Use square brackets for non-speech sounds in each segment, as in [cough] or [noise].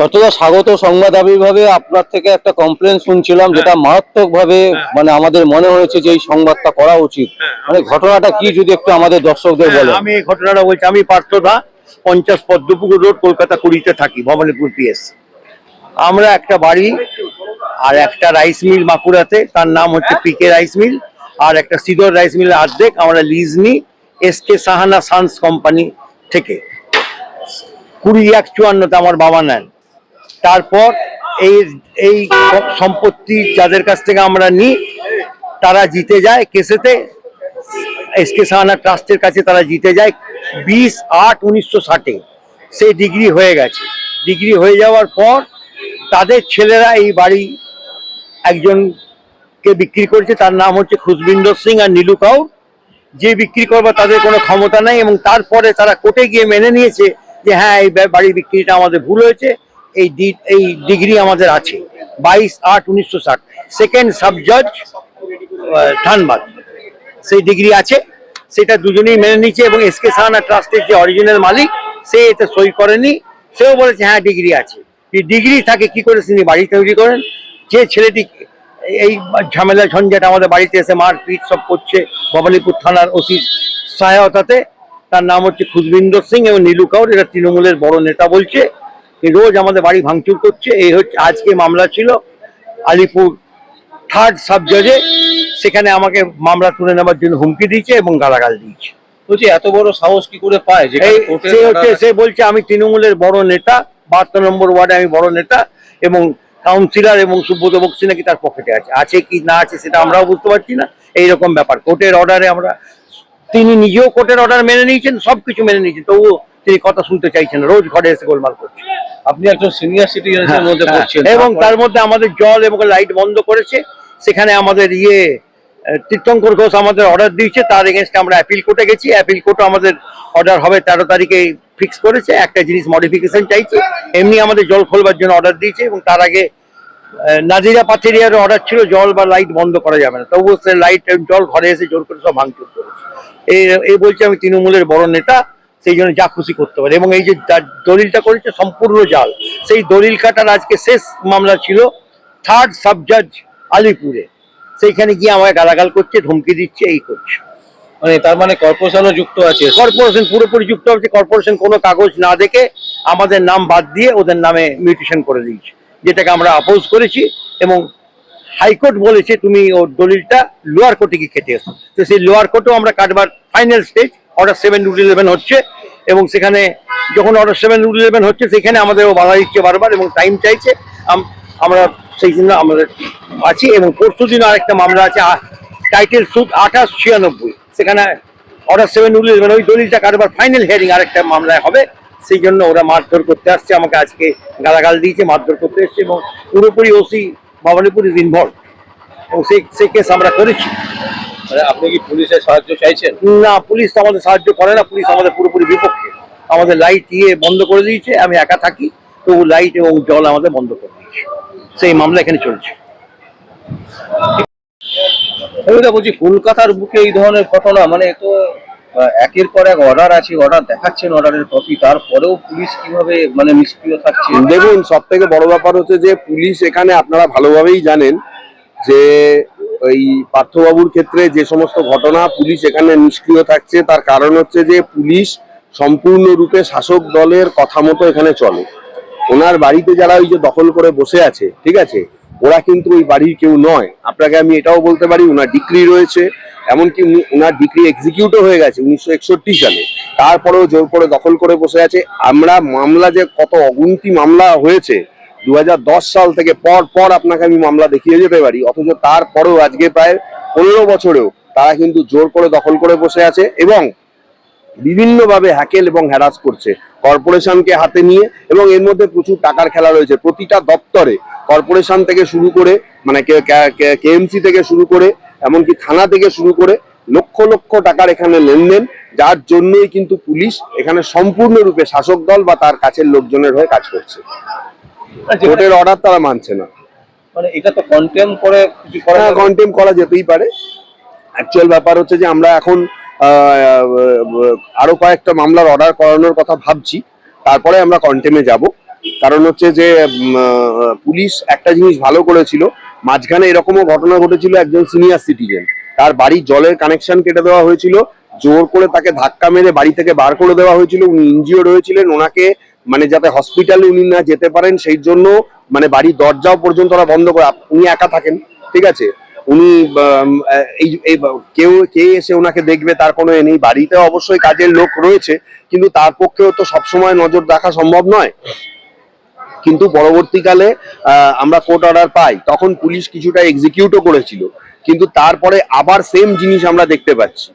যতটা স্বাগত সংবাদাবিভাবে আপনার থেকে একটা কমপ্লেন শুনছিলাম যেটা মারাত্মক ভাবে মানে আমাদের মনে হয়েছে যে এই সংবাদটা করা উচিত। মানে ঘটনাটা কি যদি একটু আমাদের দর্শকদের হ্যাঁ, বলেন। আমি এই ঘটনাটা বলছি আমি পার্থদা পঞ্চাশ পদ্মপুকুর রোড কলকাতা কুড়িতে থাকি ভবানীপুর পিএস আমরা একটা বাড়ি আর একটা রাইস মিল বাঁকুড়াতে তার নাম হচ্ছে পিকে রাইস মিল আর একটা সিদর রাইস মিলের অর্ধেক আমরা লিজ নিই S K Sahana sons company থেকে। কুড়ি এক চুয়ান্নতে আমার বাবা নেন। তারপর এই এই সম্পত্তি যাদের কাছ থেকে আমরা নিই, তারা জিতে যায় কেসেতে। এস কে সাহানা ট্রাস্টের কাছে তারা জিতে যায় বিশ আট উনিশশো ষাটে। সেই ডিগ্রি হয়ে গেছে। ডিগ্রি হয়ে যাওয়ার পর তাদের ছেলেরা এই বাড়ি একজনকে বিক্রি করেছে, তার নাম হচ্ছে খুশবিন্দর সিং আর নীলু কাউর। যে বিক্রি করবে তাদের কোনো ক্ষমতা নেই এবং তারপরে তারা কোর্টে গিয়ে মেনে নিয়েছে যে হ্যাঁ এই বাড়ি বিক্রিটা আমাদের ভুল হয়েছে। এই এই ডিগ্রি আমাদের আছে। বাইশ আট উনিশশো ষাট। সেকেন্ড সাব জজ ধানবাদ সেই ডিগ্রি আছে। সেটা দুজনেই মেনে নিচ্ছে এবং এস কে সাহানা ট্রাস্টের যে অরিজিনাল মালিক, সে এতে সই করেনি। সেও বলেছে হ্যাঁ ডিগ্রি আছে। ডিগ্রি থাকে, কি করে তিনি বাড়ি তৈরি করেন? যে ছেলেটি এই ঝামেলা ঝঞ্ঝাট আমাদের বাড়িতে এসে মারপিট সব করছে, ভবানীপুর থানার ওসির সহায়তাতে, তার নাম হচ্ছে খুশবিন্দর সিং এবং নীলু কাউর। এরা তৃণমূলের বড় নেতা বলছে। রোজ আমাদের বাড়ি ভাঙচুর করছে। এই হচ্ছে আজকে মামলা ছিল আলিপুর থার্ড সাব জজে সেখানে আমাকে মামলা তুলে নেওয়ার জন্য হুমকি দিয়েছে এবং গালাগাল দিয়েছে। বলছি এত বড় সাহস কি করে পায় সে হচ্ছে সে বলছে আমি তৃণমূলের বড় নেতা বাহাত্তর নম্বর ওয়ার্ডে আমি বড় নেতা এবং কাউন্সিলর এবং সুব্রত বক্সি নাকি তার পকেটে আছে। আছে কি না আছে সেটা আমরাও বুঝতে পারছি না। এইরকম ব্যাপার। কোর্টের অর্ডারে আমরা তিনি নিজেও কোর্টের অর্ডার মেনে নিয়েছেন সবকিছু মেনে নিয়েছেন। তবুও তিনি কথা শুনতে চাইছেন রোজ ঘরে এসে গোলমাল করছে। আপনি একজন সিনিয়র সিটিজেনের মধ্যে হ্যাঁ, পড়ছেন। এবং তার মধ্যে আমাদের জল এবং লাইট বন্ধ করেছে। সেখানে আমাদের ইয়ে তীর্থঙ্কর ঘোষ আমাদের অর্ডার দিয়েছে তার এগেনস্টে আমরা অ্যাপিল কোর্টে গেছি। অ্যাপিল কোর্টও আমাদের অর্ডার হবে তেরো তারিখে ফিক্স করেছে। একটা জিনিস মডিফিকেশন চাইছে। এমনি আমাদের জল খোলবার জন্য অর্ডার দিয়েছে এবং তার আগে নাজিরা পাথেরিয়ার অর্ডার ছিল জল বা লাইট বন্ধ করা যাবে না। তবুও সে লাইট জল ঘরে এসে জোর করে সব ভাঙচুর করেছে। এই এই বলছে আমি তৃণমূলের বড় নেতা। সেই জন্য যা খুশি করতে পারে। এবং এই যে দলিলটা করেছে সম্পূর্ণ জাল। সেই দলিল কাটার আজকে শেষ মামলা ছিল থার্ড সাব জাজ আলিপুরে। সেইখানে গিয়ে আমাকে গালাগাল করছে ধমকি দিচ্ছে এই করছে। মানে তার মানে কর্পোরেশনও যুক্ত আছে? কর্পোরেশন পুরোপুরি যুক্ত হচ্ছে কর্পোরেশন কোনো কাগজ না দেখে আমাদের নাম বাদ দিয়ে ওদের নামে মিউটেশন করে দিয়েছে যেটাকে আমরা অপোজ করেছি এবং হাইকোর্ট বলেছে তুমি ওর দলিলটা লোয়ার কোর্টে গিয়ে কেটে এসো। তো সেই লোয়ার কোর্টেও আমরা কাটবার final stage order seven rule eleven হচ্ছে এবং সেখানে যখন অর্ডার সেভেন রুট ইলেভেন হচ্ছে, সেখানে আমাদেরও বাধা দিচ্ছে বারবার এবং টাইম চাইছে। আমরা সেই জন্য আমাদের আছি এবং পরশু দিন আরেকটা মামলা আছে টাইটেল সুদ আঠাশ ছিয়ানব্বই। সেখানে অর্ডার সেভেন রুল ইলেভেন ওই দলিলটা কারবার ফাইনাল হিয়ারিং আরেকটা মামলায় হবে। সেই জন্য ওরা মারধর করতে আসছে, আমাকে আজকে গালাগাল দিয়েছে, মারধর করতে এসছে এবং পুরোপুরি ওসি ভবানীপুর ইজ ইনভলভ এবং সেই সেই কেস আমরা করেছি। আপনি কি পুলিশের সাহায্য চাইছেন? না পুলিশ তো আমাদের সাহায্য করে না পুলিশ আমাদের পুরোপুরি বিপক্ষে। আমাদের লাইট ইয়ে বন্ধ করে দিয়েছে আমি একা থাকি তো লাইট এবং জল আমাদের বন্ধ করে দিয়েছে। সেই মামলা এখানে চলছে। আমি তো বলছি কলকাতার বুকে এই ধরনের ঘটনা মানে তো একের পর এক অর্ডার আছে অর্ডার দেখাচ্ছেন অর্ডারের কপি তারপরেও পুলিশ কীভাবে মানে নিষ্ক্রিয় থাকছে? দেখুন সব থেকে বড় ব্যাপার হচ্ছে যে পুলিশ এখানে আপনারা ভালোভাবেই জানেন যে ওই পার্থবাবুর ক্ষেত্রে যে সমস্ত ঘটনা পুলিশ এখানে নিষ্ক্রিয় থাকছে, তার কারণ হচ্ছে যে পুলিশ সম্পূর্ণরূপে শাসক দলের কথা মতো এখানে চলে। ওনার বাড়িতে যারা ওই যে দখল করে বসে আছে, ঠিক আছে? ওরা কিন্তু ওই বাড়ির কেউ নয়। আপনাকে আমি এটাও বলতে পারি, ওনার ডিগ্রি রয়েছে, এমনকি ওনার ডিগ্রি এক্সিকিউটও হয়ে গেছে উনিশশো একষট্টি সালে। তারপরেও জোর করে দখল করে বসে আছে। আমরা মামলা যে, কত অগুন্তি মামলা হয়েছে দু হাজার দশ সাল থেকে পর পর আপনাকে আমি মামলা দেখিয়ে যেতে পারি, অথচ তারপরেও আজকে প্রায় পনেরো বছরেও তারা কিন্তু জোর করে দখল করে বসে আছে এবং বিভিন্নভাবে হ্যাকেল এবং হ্যারাস করছে কর্পোরেশনকে হাতে নিয়ে এবং এর মধ্যে প্রচুর টাকার খেলা রয়েছে। প্রতিটা দপ্তরে কর্পোরেশন থেকে শুরু করে মানে কেএমসি থেকে শুরু করে, এমনকি থানা থেকে শুরু করে লক্ষ লক্ষ টাকার এখানে লেনদেন, যার জন্যই কিন্তু পুলিশ এখানে সম্পূর্ণরূপে শাসক দল বা তার কাছের লোকজনের হয়ে কাজ করছে। কোর্টের অর্ডার তারা মানছে না। মানে এটা তো কন্টেম করে কিছু করা হ্যাঁ কন্টেম করা যেতেই পারে। অ্যাকচুয়াল ব্যাপার হচ্ছে যে আমরা এখন আরও কয়েকটা মামলার অর্ডার করানোর কথা ভাবছি। তারপরে আমরা কন্টেমে যাব। কারণ হচ্ছে যে পুলিশ একটা জিনিস ভালো করেছিল। মাঝখানে এরকমও ঘটনা ঘটেছিল একজন সিনিয়র সিটিজেন তার বাড়ির জলের কানেকশন কেটে দেওয়া হয়েছিল। জোর করে তাকে ধাক্কা মেরে বাড়ি থেকে বার করে দেওয়া হয়েছিল। উনি ইনজিওর হয়েছিলেন। ওনাকে মানে যাতে হসপিটালে উনি না যেতে পারেন, সেই জন্য মানে বাড়ির দরজাও পর্যন্ত ওরা বন্ধ করে, উনি একা থাকেন, ঠিক আছে? উনি এই কেউ, কে এসে ওনাকে দেখবে তার কোনো এ নেই। বাড়িতে অবশ্যই কাজের লোক রয়েছে, কিন্তু তার পক্ষেও তো সবসময় নজর রাখা সম্ভব নয়। কিন্তু পরবর্তীকালে আমরা কোর্ট অর্ডার পাই, তখন পুলিশ কিছুটা এক্সিকিউটও করেছিল। কিন্তু তারপরে আবার সেম জিনিস আমরা দেখতে পাচ্ছি।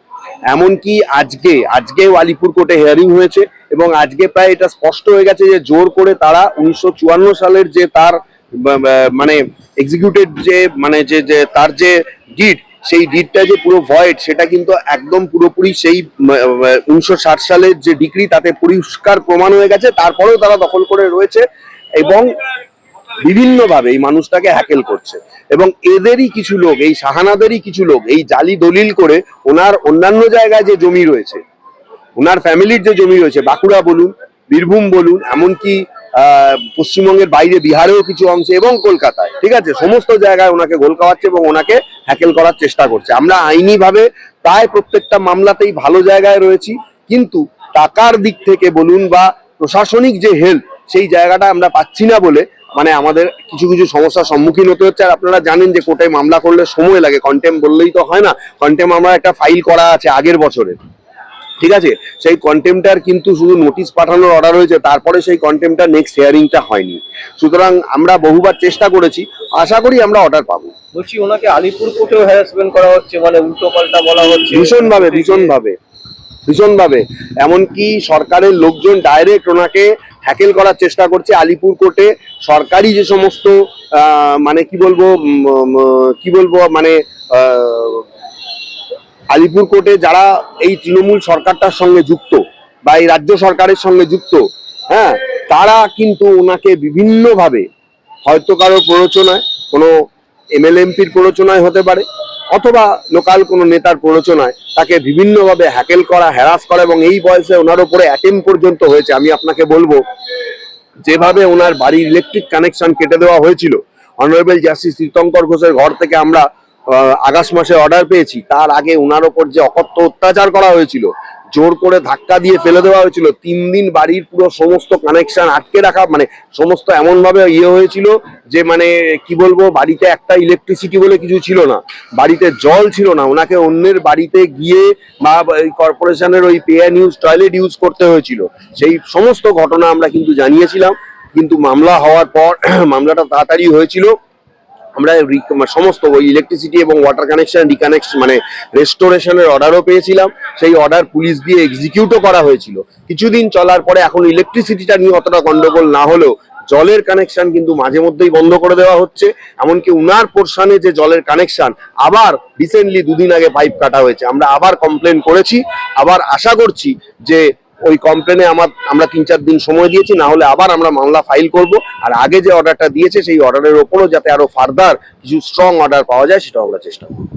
এমনকি আজকে আজকেও আলিপুর কোর্টে হিয়ারিং হয়েছে এবং আজকে প্রায় এটা স্পষ্ট হয়ে গেছে যে জোর করে তারা উনিশশো চুয়ান্ন সালের যে তার মানে এক্সিকিউটেড যে মানে যে যে তার যে ডিড সেই ডিডটা যে পুরো ভয়েড সেটা কিন্তু একদম পুরোপুরি সেই উনিশশো ষাট সালের যে ডিগ্রি তাতে পরিষ্কার প্রমাণ হয়ে গেছে। তারপরেও তারা দখল করে রয়েছে এবং বিভিন্নভাবে এই মানুষটাকে হ্যাকেল করছে। এবং এদেরই কিছু লোক, এই শাহানাদেরই কিছু লোক, এই জালি দলিল করে ওনার অন্যান্য জায়গায় যে জমি রয়েছে, ওনার ফ্যামিলির যে জমি রয়েছে, বাঁকুড়া বলুন, বীরভূম বলুন, এমনকি পশ্চিমবঙ্গের বাইরে বিহারেও কিছু অংশে এবং কলকাতায়, ঠিক আছে? সমস্ত জায়গায় ওনাকে গোল খাওয়াচ্ছে এবং ওনাকে হ্যাকেল করার চেষ্টা করছে। আমরা আইনিভাবে প্রায় প্রত্যেকটা মামলাতেই ভালো জায়গায় রয়েছি, কিন্তু টাকার দিক থেকে বলুন বা প্রশাসনিক যে হেল্প সেই জায়গাটা আমরা পাচ্ছি না বলে মানে আমাদের কিছু কিছু সমস্যার সম্মুখীন হতে হচ্ছে। আর আপনারা জানেন যে কোর্টে মামলা করলে সময় লাগে কন্টেম বললেই তো হয় না। কন্টেম আমরা একটা ফাইল করা আছে আগের বছরে। ঠিক আছে? সেই কন্টেম্পটার কিন্তু শুধু নোটিশ পাঠানোর অর্ডার হয়েছে তারপরে সেই কন্টেম্পটার নেক্সট হিয়ারিংটা হয়নি। সুতরাং আমরা বহুবার চেষ্টা করেছি আশা করি আমরা অর্ডার পাবো। বলছি ওনাকে আলিপুর কোর্টেও হ্যারাসমেন্ট করা হচ্ছে মানে উল্টো পাল্টা বলা হচ্ছে। ভীষণভাবে ভীষণভাবে ভীষণভাবে। এমনকি সরকারের লোকজন ডাইরেক্ট ওনাকে হ্যাকেল করার চেষ্টা করছে আলিপুর কোর্টে। সরকারি যে সমস্ত মানে কি বলব কি বলব মানে আলিপুর কোর্টে যারা এই তৃণমূল সরকারটার সঙ্গে যুক্ত বা এই রাজ্য সরকারের সঙ্গে যুক্ত হ্যাঁ তারা কিন্তু ওনাকে বিভিন্নভাবে হয়তো কারও প্ররোচনায়, কোনো এমএলএ এমপির প্ররোচনায় হতে পারে অথবা লোকাল কোনো নেতার প্ররোচনায় তাকে বিভিন্নভাবে হ্যাকেল করা হ্যারাস করা এবং এই বয়সে ওনার ওপরে অ্যাটেম্প পর্যন্ত হয়েছে। আমি আপনাকে বলব, যেভাবে ওনার বাড়ির ইলেকট্রিক কানেকশন কেটে দেওয়া হয়েছিল অনারেবল জাস্টিস তীর্থঙ্কর ঘোষের ঘর থেকে আমরা আগস্ট মাসে অর্ডার পেয়েছি, তার আগে ওনার ওপর যে অকথ্য অত্যাচার করা হয়েছিল, জোর করে ধাক্কা দিয়ে ফেলে দেওয়া হয়েছিল, তিন দিন বাড়ির পুরো সমস্ত কানেকশন আটকে রাখা মানে সমস্ত এমন ভাবে ইয়ে হয়েছিল যে মানে কি বলব, বাড়িতে একটা ইলেকট্রিসিটি বলে কিছু ছিল না, বাড়িতে জল ছিল না ওনাকে অন্যের বাড়িতে গিয়ে বা কর্পোরেশনের ওই pay and use toilet use করতে হয়েছিল। সেই সমস্ত ঘটনা আমরা কিন্তু জানিয়েছিলাম, কিন্তু মামলা হওয়ার পর, [clears throat] মামলাটা তাড়াতাড়ি হয়েছিল। আমরা মানে সমস্ত ওই ইলেকট্রিসিটি এবং ওয়াটার কানেকশন রিকানেকশন মানে রেস্টোরেশনের অর্ডারও পেয়েছিলাম। সেই অর্ডার পুলিশ দিয়ে এক্সিকিউটও করা হয়েছিল। কিছুদিন চলার পরে এখন ইলেকট্রিসিটিটা নিয়ে অতটা গন্ডগোল না হলেও জলের কানেকশন কিন্তু মাঝে মধ্যেই বন্ধ করে দেওয়া হচ্ছে। এমনকি উনার পোর্শনে যে জলের কানেকশন আবার রিসেন্টলি দুদিন আগে পাইপ কাটা হয়েছে। আমরা আবার কমপ্লেন করেছি। আবার আশা করছি যে ওই কমপ্লেনে আমার, আমরা তিন চার দিন সময় দিয়েছি, না হলে আবার আমরা মামলা ফাইল করব। আর আগে যে অর্ডারটা দিয়েছে, সেই অর্ডারের ওপরও যাতে আরও ফার্দার কিছু স্ট্রং অর্ডার পাওয়া যায়, সেটাও আমরা চেষ্টা করব।